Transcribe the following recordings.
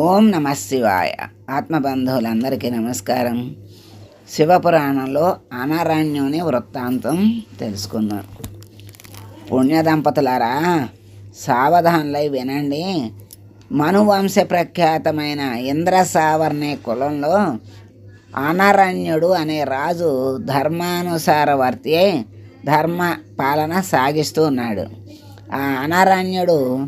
ఓం నమ శివాయ. ఆత్మబంధువులందరికీ నమస్కారం. శివపురాణంలో అనారాణ్యుని వృత్తాంతం తెలుసుకుందాం. పుణ్య దంపతులారా సావధానులై వినండి. మనువంశ ప్రఖ్యాతమైన ఇంద్ర సావర్ణే కులంలో అనారణ్యుడు అనే రాజు ధర్మానుసారవర్తి ధర్మ పాలన సాగిస్తూ ఉన్నాడు. ఆ అనారణ్యుడు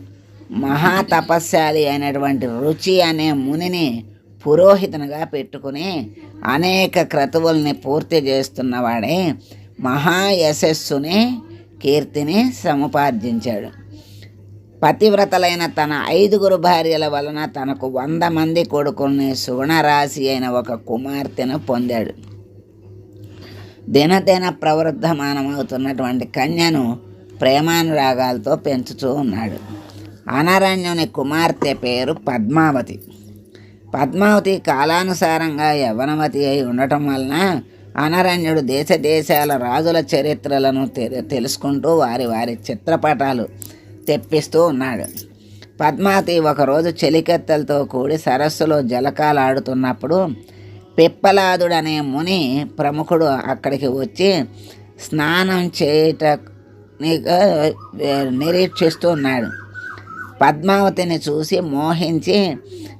మహాతపస్శాలి అయినటువంటి రుచి అనే మునిని పురోహితునిగా పెట్టుకుని అనేక క్రతువుల్ని పూర్తి చేస్తున్నవాడే మహాయశస్సుని కీర్తిని సముపార్జించాడు. పతివ్రతలైన తన ఐదుగురు భార్యల వలన తనకు వంద మంది కొడుకుల్ని సుగుణరాశి అయిన ఒక కుమార్తెను పొందాడు. దినదిన ప్రవృద్ధమానమవుతున్నటువంటి కన్యను ప్రేమానురాగాలతో పెంచుతూ ఉన్నాడు. అనారణ్యుని కుమార్తె పేరు పద్మావతి. పద్మావతి కాలానుసారంగా యవనవతి అయి ఉండటం వలన అనారణ్యుడు దేశ దేశాల రాజుల చరిత్రలను తెలుసుకుంటూ వారి వారి చిత్రపటాలు తెప్పిస్తూ ఉన్నాడు. పద్మావతి ఒకరోజు చెలికత్తెలతో కూడి సరస్సులో జలకాలు ఆడుతున్నప్పుడు పిప్పలాదుడు అనే ముని ప్రముఖుడు అక్కడికి వచ్చి స్నానం చేయట నిరీక్షిస్తూ ఉన్నాడు. పద్మావతిని చూసి మోహించి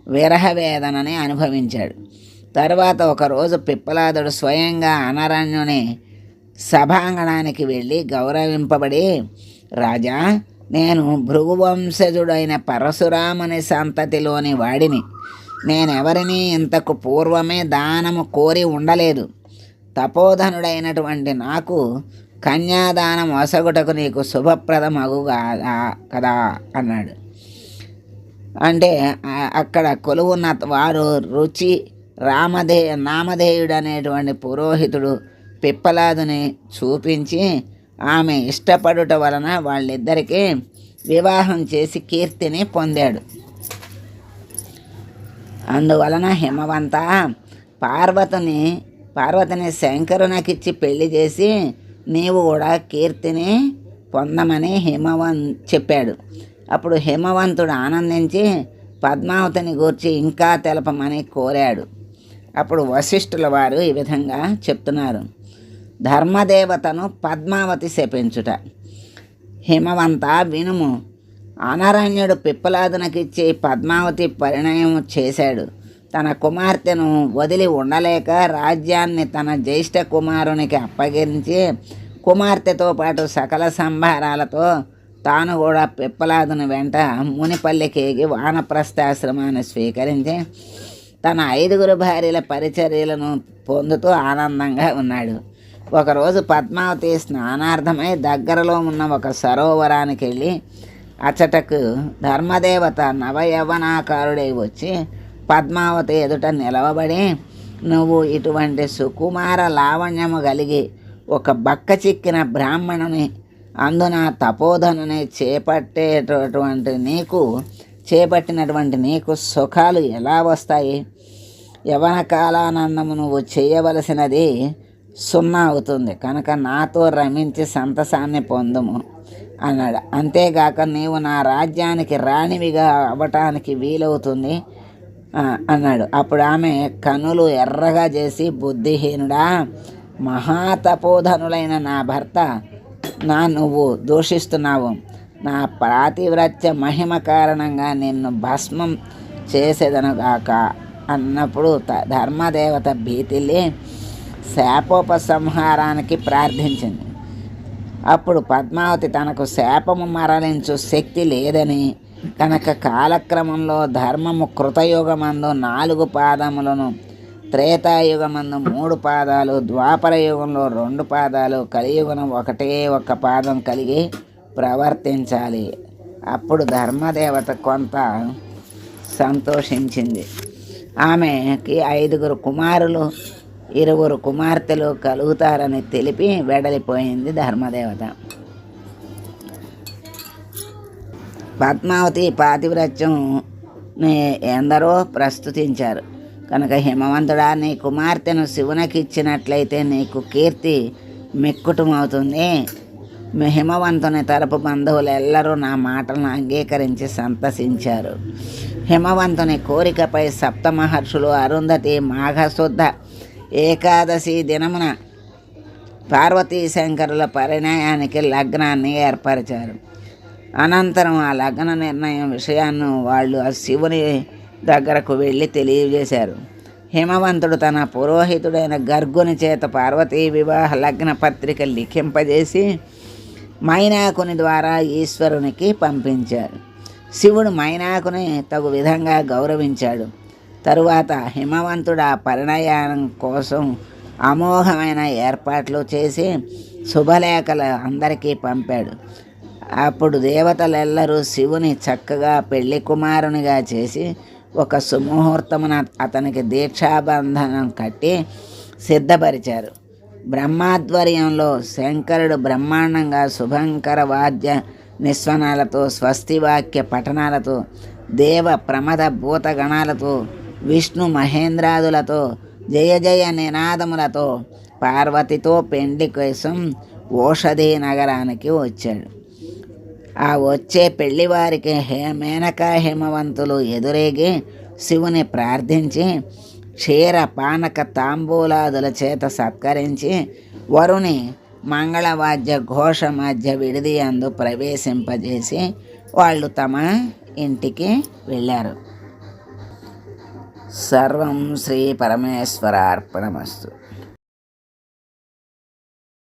విరహవేదనని అనుభవించాడు. తర్వాత ఒకరోజు పిప్పలాదుడు స్వయంగా అనరణ్యుని సభాంగణానికి వెళ్ళి గౌరవింపబడి రాజా నేను భృగువంశజుడైన పరశురాముని సంతతిలోని వాడిని. నేనెవరిని ఇంతకు పూర్వమే దానము కోరి ఉండలేదు. తపోధనుడైనటువంటి నాకు కన్యాదానం వసగుటకు నీకు శుభప్రదమగుగా కదా అన్నాడు. అంటే అక్కడ కొలువున్న వారు రుచి రామదే నామధేయుడు అనేటువంటి పురోహితుడు పిప్పలాదుని చూపించి ఆమె ఇష్టపడుట వలన వాళ్ళిద్దరికీ వివాహం చేసి కీర్తిని పొందాడు. అందువలన హిమవంత పార్వతిని పార్వతిని శంకరునకిచ్చి పెళ్ళి చేసి నీవు కూడా కీర్తిని పొందమని హిమవన్ చెప్పాడు. అప్పుడు హిమవంతుడు ఆనందించి పద్మావతిని గూర్చి ఇంకా తెలపమని కోరాడు. అప్పుడు వశిష్ఠుల వారు ఈ విధంగా చెప్తున్నారు. ధర్మదేవతను పద్మావతి శపించుట. హిమవంత వినుము. అనరణ్యుడు పిప్పలాదునకిచ్చి పద్మావతి పరిణయం చేశాడు. తన కుమార్తెను వదిలి ఉండలేక రాజ్యాన్ని తన జ్యేష్ఠ కుమారునికి అప్పగించి కుమార్తెతో పాటు సకల సంభారాలతో తాను కూడా పిప్పలాదుని వెంట మునిపల్లికేగి వానప్రస్థాశ్రమాన్ని స్వీకరించి తన ఐదుగురు భార్యల పరిచర్యలను పొందుతూ ఆనందంగా ఉన్నాడు. ఒకరోజు పద్మావతి స్నానార్థమై దగ్గరలో ఉన్న ఒక సరోవరానికి వెళ్ళి అచ్చటకు ధర్మదేవత నవయవనాకారుడై వచ్చి పద్మావతి ఎదుట నిలవబడి నువ్వు ఇటువంటి సుకుమార లావణ్యము కలిగి ఒక బక్క చిక్కిన బ్రాహ్మణుని అందున తపోధనుని చేపట్టేటటువంటి నీకు చేపట్టినటువంటి నీకు సుఖాలు ఎలా వస్తాయి? యవన కాలానందము నువ్వు చేయవలసినది సున్నా అవుతుంది. కనుక నాతో రమించి సంతసాన్ని పొందుము అన్నాడు. అంతేగాక నీవు నా రాజ్యానికి రాణివిగా అవ్వటానికి వీలవుతుంది అన్నాడు. అప్పుడు ఆమె కనులు ఎర్రగా చేసి బుద్ధిహీనుడా మహాతపోధనులైన నా భర్త నా నువ్వు దూషిస్తున్నావు. నా ప్రాతివ్రత్య మహిమ కారణంగా నిన్ను భస్మం చేసేదనుగాక అన్నప్పుడు త- ధర్మదేవత భీతిల్లి శాపోపసంహారానికి ప్రార్థించింది. అప్పుడు పద్మావతి తనకు శాపము మరణించు శక్తి లేదని కనుక కాలక్రమంలో ధర్మము కృతయుగమందు నాలుగు పాదములను త్రేతాయుగమందు మూడు పాదాలు ద్వాపర యుగంలో రెండు పాదాలు కలియుగం ఒకటే ఒక పాదం కలిగి ప్రవర్తించాలి. అప్పుడు ధర్మదేవత కొంత సంతోషించింది. ఆమెకి ఐదుగురు కుమారులు ఇరువురు కుమార్తెలు కలుగుతారని తెలిపి వెడలిపోయింది ధర్మదేవత. పద్మావతి పాతివ్రత్యం ఎందరో ప్రస్తుతించారు. కనుక హిమవంతుడా నీ కుమార్తెను శివునికి ఇచ్చినట్లయితే నీకు కీర్తి మెక్కుటమవుతుంది. హిమవంతుని తరపు బంధువులు ఎల్లరూ నా మాటలను అంగీకరించి సంతసించారు. హిమవంతుని కోరికపై సప్త మహర్షులు అరుంధతి మాఘశుద్ధ ఏకాదశి దినమున పార్వతీ శంకరుల పరిణయానికి లగ్నాన్ని ఏర్పరిచారు. అనంతరం ఆ లగ్న నిర్ణయం విషయాన్ని వాళ్ళు ఆ శివుని దగ్గరకు వెళ్ళి తెలియజేశారు. హిమవంతుడు తన పురోహితుడైన గర్గుని చేత పార్వతీ వివాహ లగ్న పత్రిక లిఖింపజేసి మైనాకుని ద్వారా ఈశ్వరునికి పంపించారు శివుడు మైనాకుని తగు విధంగా గౌరవించాడు. తరువాత హిమవంతుడు ఆ పరిణయానం కోసం అమోఘమైన ఏర్పాట్లు చేసి శుభలేఖలు అందరికీ పంపాడు. అప్పుడు దేవతలెల్లరూ శివుని చక్కగా పెళ్ళి కుమారునిగా చేసి ఒక సుముహూర్తమున అతనికి దీక్షాబంధనం కట్టి సిద్ధపరిచారు. బ్రహ్మాధ్వర్యంలో శంకరుడు బ్రహ్మాండంగా శుభంకర వాద్య నిస్వనాలతో స్వస్తివాక్య పఠనాలతో దేవ ప్రమద భూతగణాలతో విష్ణు మహేంద్రాదులతో జయ జయ నినాదములతో పార్వతితో పెండి కోసం ఓషధి నగరానికి వచ్చాడు. ఆ వచ్చే పెళ్ళివారికి హే మేనకా హిమవంతులు ఎదురేగి శివుని ప్రార్థించి క్షీర పానక తాంబూలాదుల చేత సత్కరించి వరుని మంగళవాద్య ఘోష మధ్య విడిది అందు ప్రవేశింపజేసి వాళ్ళు తమ ఇంటికి వెళ్ళారు. సర్వం శ్రీ పరమేశ్వర అర్పణమస్తు